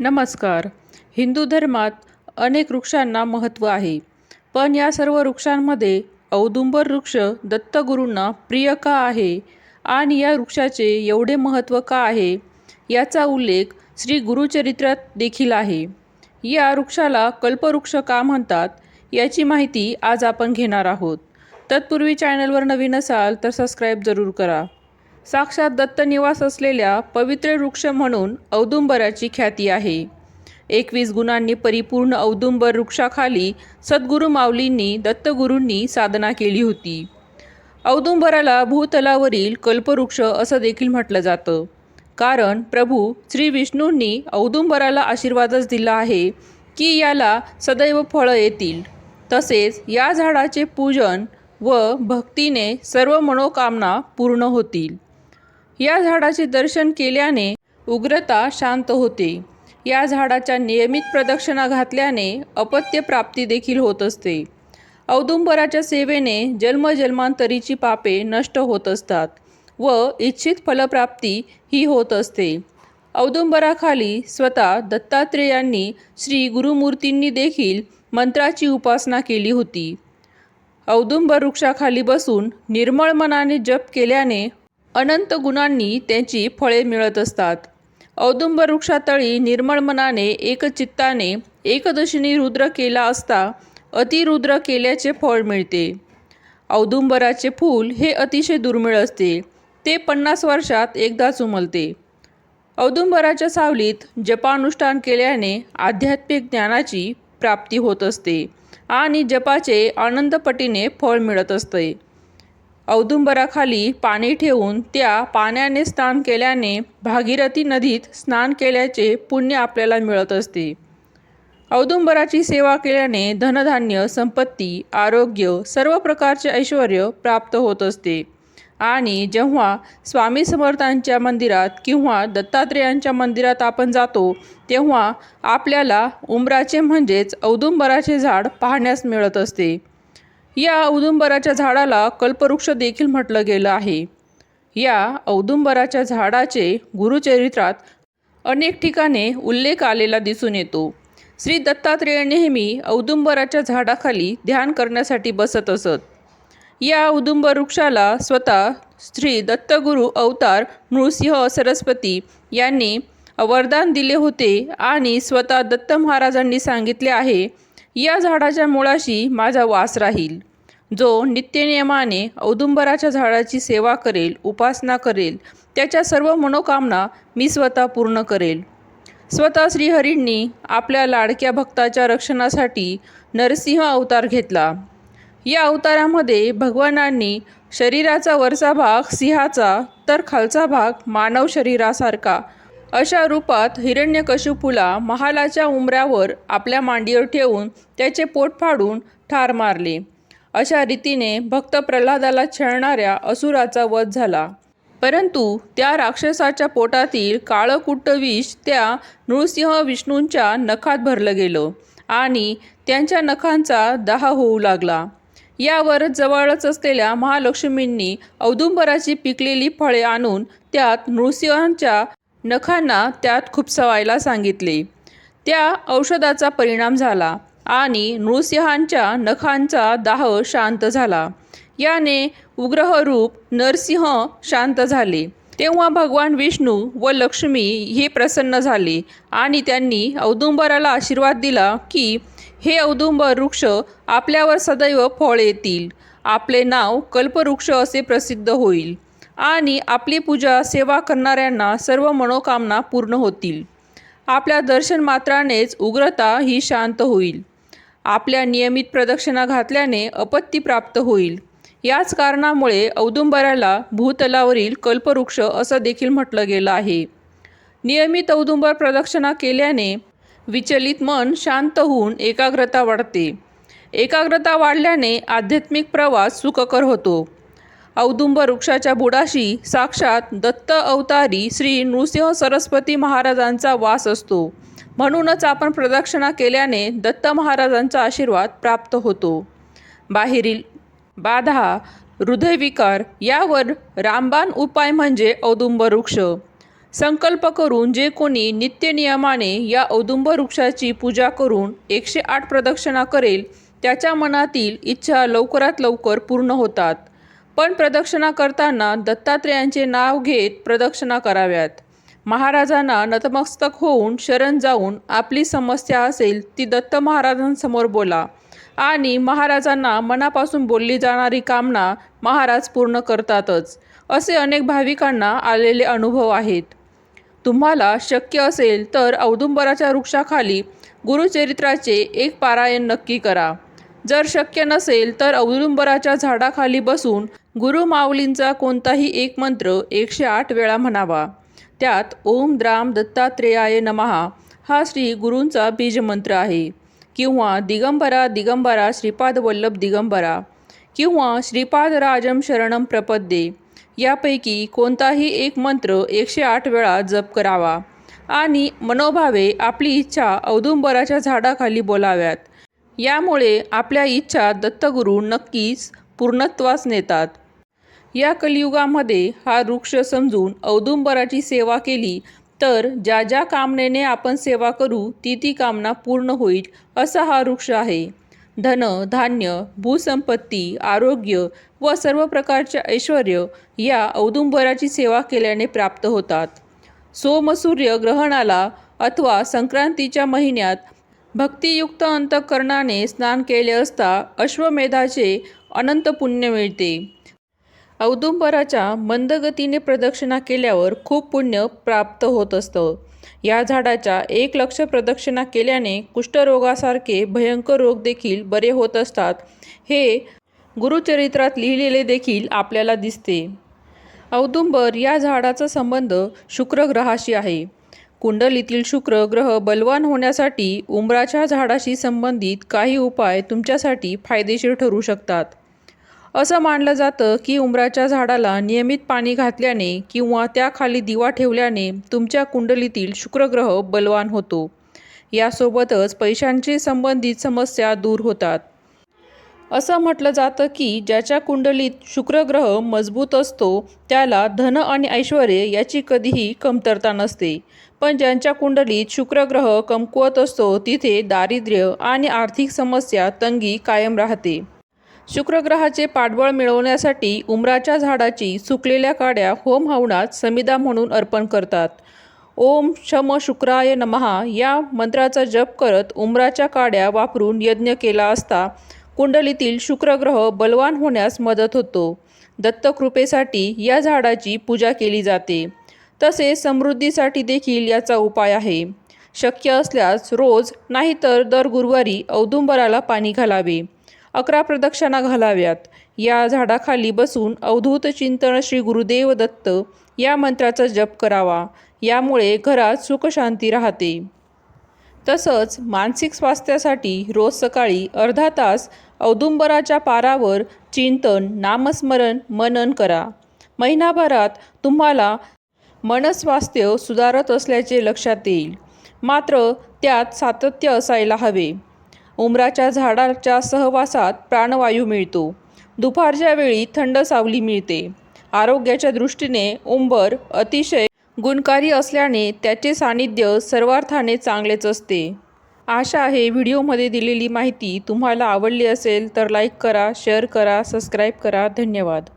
नमस्कार. हिंदू धर्मात अनेक वृक्षांना महत्त्व आहे. पण या सर्व वृक्षांमध्ये औदुंबर वृक्ष दत्तगुरूंना प्रिय का आहे? आणि या वृक्षाचे एवढे महत्त्व का आहे? याचा उल्लेख श्री गुरुचरित्रात देखील आहे. या वृक्षाला कल्पवृक्ष का म्हणतात? याची माहिती आज आपण घेणार आहोत. तत्पूर्वी चॅनलवर नवीन असाल तर सबस्क्राईब जरूर करा. साक्षात दत्तनिवास असलेल्या पवित्र वृक्ष म्हणून औदुंबराची ख्याती आहे. एकवीस गुणांनी परिपूर्ण औदुंबर वृक्षाखाली सद्गुरू माऊलींनी दत्तगुरूंनी साधना केली होती. औदुंबराला भूतलावरील कल्पवृक्ष असं देखील म्हटलं जातं. कारण प्रभू श्री विष्णूंनी औदुंबराला आशीर्वादच दिला आहे की याला सदैव फळं येतील. तसेच या झाडाचे पूजन व भक्तीने सर्व मनोकामना पूर्ण होतील. या झाडाचे दर्शन केल्याने उग्रता शांत होते. या झाडाच्या नियमित प्रदक्षिणा घातल्याने अपत्य प्राप्ती देखील होत असते. औदुंबराच्या सेवेने जन्मजन्मांतरीची पापे नष्ट होत असतात व इच्छित फलप्राप्ती ही होत असते. औदुंबराखाली स्वतः दत्तात्रेयांनी श्री गुरुमूर्तींनी देखील मंत्राची उपासना केली होती. औदुंबर वृक्षाखाली बसून निर्मळ मनाने जप केल्याने अनंत गुणांनी त्यांची फळे मिळत असतात. औदुंबर वृक्षातळी निर्मळ मनाने एकचित्ताने एकदशिनी रुद्र केला असता अतिरुद्र केल्याचे फळ मिळते. औदुंबराचे फूल हे अतिशय दुर्मिळ असते. ते पन्नास वर्षात एकदाच उमलते औदुंबराच्या सावलीत जपानुष्ठान केल्याने आध्यात्मिक ज्ञानाची प्राप्ती होत असते आणि जपाचे आनंदपटीने फळ मिळत असते. औदुंबराखाली पाणी ठेवून त्या पाण्याने स्नान केल्याने भागीरथी नदीत स्नान केल्याचे पुण्य आपल्याला मिळत असते. औदुंबराची सेवा केल्याने धनधान्य संपत्ती आरोग्य सर्व प्रकारचे ऐश्वर प्राप्त होत असते. आणि जेव्हा स्वामी समर्थांच्या मंदिरात किंवा दत्तात्रेयांच्या मंदिरात आपण जातो तेव्हा आपल्याला उंबराचे म्हणजेच औदुंबराचे झाड पाहण्यास मिळत असते. या औदुंबराच्या झाडाला कल्पवृक्ष देखील म्हटलं गेलं आहे. या औदुंबराच्या झाडाचे गुरुचरित्रात अनेक ठिकाणी उल्लेख आलेला दिसून येतो. श्री दत्तात्रेय नेहमी औदुंबराच्या झाडाखाली ध्यान करण्यासाठी बसत असत. या औदुंबर वृक्षाला स्वतः श्री दत्तगुरू अवतार नृसिंह सरस्वती यांनी वरदान दिले होते आणि स्वतः दत्त महाराजांनी सांगितले आहे या झाडाच्या मुळाशी माझा वास राहील. जो नित्यनियमाने औदुंबराच्या झाडाची सेवा करेल उपासना करेल त्याच्या सर्व मनोकामना मी स्वतः पूर्ण करेल. स्वतः श्रीहरींनी आपल्या लाडक्या भक्ताच्या रक्षणासाठी नरसिंह अवतार घेतला. या अवतारामध्ये भगवानांनी शरीराचा वरचा भाग सिंहाचा तर खालचा भाग मानव शरीरासारखा अशा रूपात हिरण्यकशिपूला महालाच्या उमऱ्यावर आपल्या मांडीवर ठेवून त्याचे पोट फाडून ठार मारले. अशा रीतीने भक्त प्रल्हादाला छळणाऱ्या असुराचा वध झाला. परंतु त्या राक्षसाच्या पोटातील काळकुट्ट विष त्या नृसिंह विष्णूंच्या नखात भरलं गेलं आणि त्यांच्या नखांचा दाह होऊ लागला. यावर जवळच असलेल्या महालक्ष्मींनी औदुंबराची पिकलेली फळे आणून त्यात नृसिंहांच्या नखांना त्यात खुपसवायला सांगितले. त्या औषधाचा परिणाम झाला आणि नृसिंहांच्या नखांचा दाह शांत झाला. याने उग्रहरूप नरसिंह शांत झाले. तेव्हा भगवान विष्णू व लक्ष्मी हे प्रसन्न झाले आणि त्यांनी औदुंबराला आशीर्वाद दिला की हे औदुंबर वृक्ष आपल्यावर सदैव फळ येतील. आपले नाव कल्पवृक्ष असे प्रसिद्ध होईल. आणि आपली पूजा सेवा करणाऱ्यांना सर्व मनोकामना पूर्ण होतील. आपल्या दर्शन मात्रानेच उग्रता ही शांत होईल. आपल्या नियमित प्रदक्षिणा घातल्याने अपत्ती प्राप्त होईल. याच कारणामुळे औदुंबराला भूतलावरील कल्पवृक्ष असं देखील म्हटलं गेलं आहे. नियमित औदुंबर प्रदक्षिणा केल्याने विचलित मन शांत होऊन एकाग्रता वाढते. एकाग्रता वाढल्याने आध्यात्मिक प्रवास सुखकर होतो. औदुंब वृक्षाच्या बुडाशी साक्षात दत्त अवतारी श्री नृसिंह सरस्वती महाराजांचा वास असतो. म्हणूनच आपण प्रदक्षिणा केल्याने दत्त महाराजांचा आशीर्वाद प्राप्त होतो. बाहेरील बाधा हृदयविकार यावर रामबाण उपाय म्हणजे औदुंब वृक्ष. संकल्प करून जे कोणी नित्यनियमाने या औदुंब वृक्षाची पूजा करून एकशे आठ प्रदक्षिणा करेल त्याच्या मनातील इच्छा लवकरात लवकर पूर्ण होतात. पण प्रदक्षिणा करताना दत्तात्रेयांचे नाव घेत प्रदक्षिणा कराव्यात. महाराजांना नतमस्तक होऊन शरण जाऊन आपली समस्या असेल ती दत्त महाराजांसमोर बोला आणि महाराजांना मनापासून बोलली जाणारी कामना महाराज पूर्ण करतातच असे अनेक भाविकांना आलेले अनुभव आहेत. तुम्हाला शक्य असेल तर औदुंबराच्या वृक्षाखाली गुरुचरित्राचे एक पारायण नक्की करा. जर शक्य नसेल तर औदुंबराच्या झाडाखाली बसून गुरु माऊलींचा कोणताही एक मंत्र एकशे आठ वेळा म्हणावा. त्यात ओम द्राम दत्तात्रेयाय नमहा हा श्री गुरूंचा बीजमंत्र आहे. किंवा दिगंबरा दिगंबरा श्रीपाद वल्लभ दिगंबरा. किंवा श्रीपाद राजम शरणम प्रपद्ये यापैकी कोणताही एक मंत्र एकशे आठ वेळा जप करावा. आणि मनोभावे आपली इच्छा औदुंबराच्या झाडाखाली बोलाव्यात. यामुळे आपल्या इच्छा दत्तगुरू नक्कीच पूर्णत्वास नेतात. या कलियुगामध्ये हा वृक्ष समजून औदुंबराची सेवा केली तर ज्या ज्या कामनेने आपण सेवा करू ती ती कामना पूर्ण होईल असा हा वृक्ष आहे. धन धान्य भूसंपत्ती आरोग्य व सर्व प्रकारचे ऐश्वर या औदुंबराची सेवा केल्याने प्राप्त होतात. सोमसूर्य ग्रहणाला अथवा संक्रांतीच्या महिन्यात भक्तियुक्त अंतकरणाने स्नान केले असता अश्वमेधाचे अनंत पुण्य मिळते. औदुंबराच्या मंदगतीने प्रदक्षिणा केल्यावर खूप पुण्य प्राप्त होत असतं. या झाडाच्या एक लक्ष प्रदक्षिणा केल्याने कुष्ठरोगासारखे भयंकर रोग देखील बरे होत असतात. हे गुरुचरित्रात लिहिलेले देखील आपल्याला दिसते. औदुंबर या झाडाचा संबंध शुक्रग्रहाशी आहे. कुंडलीतील शुक्र ग्रह बलवान होण्यासाठी उंबराच्या झाडाशी संबंधित काही उपाय तुमच्यासाठी फायदेशीर ठरू शकतात. असं मानलं जातं की उंबराच्या झाडाला नियमित पाणी घातल्याने किंवा त्याखाली दिवा ठेवल्याने तुमच्या कुंडलीतील शुक्रग्रह बलवान होतो. यासोबतच पैशांशी संबंधित समस्या दूर होतात. असं म्हटलं जातं की ज्याच्या कुंडलीत शुक्रग्रह मजबूत असतो त्याला धन आणि ऐश्वर याची कधीही कमतरता नसते. पण ज्यांच्या कुंडलीत शुक्रग्रह कमकुवत असतो तिथे दारिद्र्य आणि आर्थिक समस्या तंगी कायम राहते. शुक्रग्रहाचे पाठबळ मिळवण्यासाठी उमराच्या झाडाची सुकलेल्या काड्या होम हवनात समिदा म्हणून अर्पण करतात. ओम शम शुक्राय नमहा या मंत्राचा जप करत उमराच्या काड्या वापरून यज्ञ केला असता कुंडलीतील शुक्रग्रह बलवान होण्यास मदत होतो. दत्तकृपेसाठी या झाडाची पूजा केली जाते. तसेच समृद्धीसाठी देखील याचा उपाय आहे. शक्य असल्यास रोज नाहीतर दर गुरुवारी औदुंबराला पाणी घालावे. अकरा प्रदक्षिणा घालाव्यात. या झाडाखाली बसून अवधूत चिंतन श्री गुरुदेव दत्त या मंत्राचा जप करावा. यामुळे घरात सुखशांती राहते. तसंच मानसिक स्वास्थ्यासाठी रोज सकाळी अर्धा तास औदुंबराच्या पारावर चिंतन नामस्मरण मनन करा. महिनाभरात तुम्हाला मनस्वास्थ्य सुधारत असल्याचे लक्षात येईल. मात्र त्यात सातत्य असायला हवे. उमराच्या झाडाच्या सहवासात प्राणवायू मिळतो. दुपारच्या वेळी थंड सावली मिळते. आरोग्याच्या दृष्टीने उंबर अतिशय गुणकारी असल्याने त्याचे सानिध्य सर्वार्थाने चांगलेच असते. आशा आहे व्हिडिओमध्ये दिलेली माहिती तुम्हाला आवडली असेल तर लाईक करा शेअर करा सबस्क्राईब करा. धन्यवाद.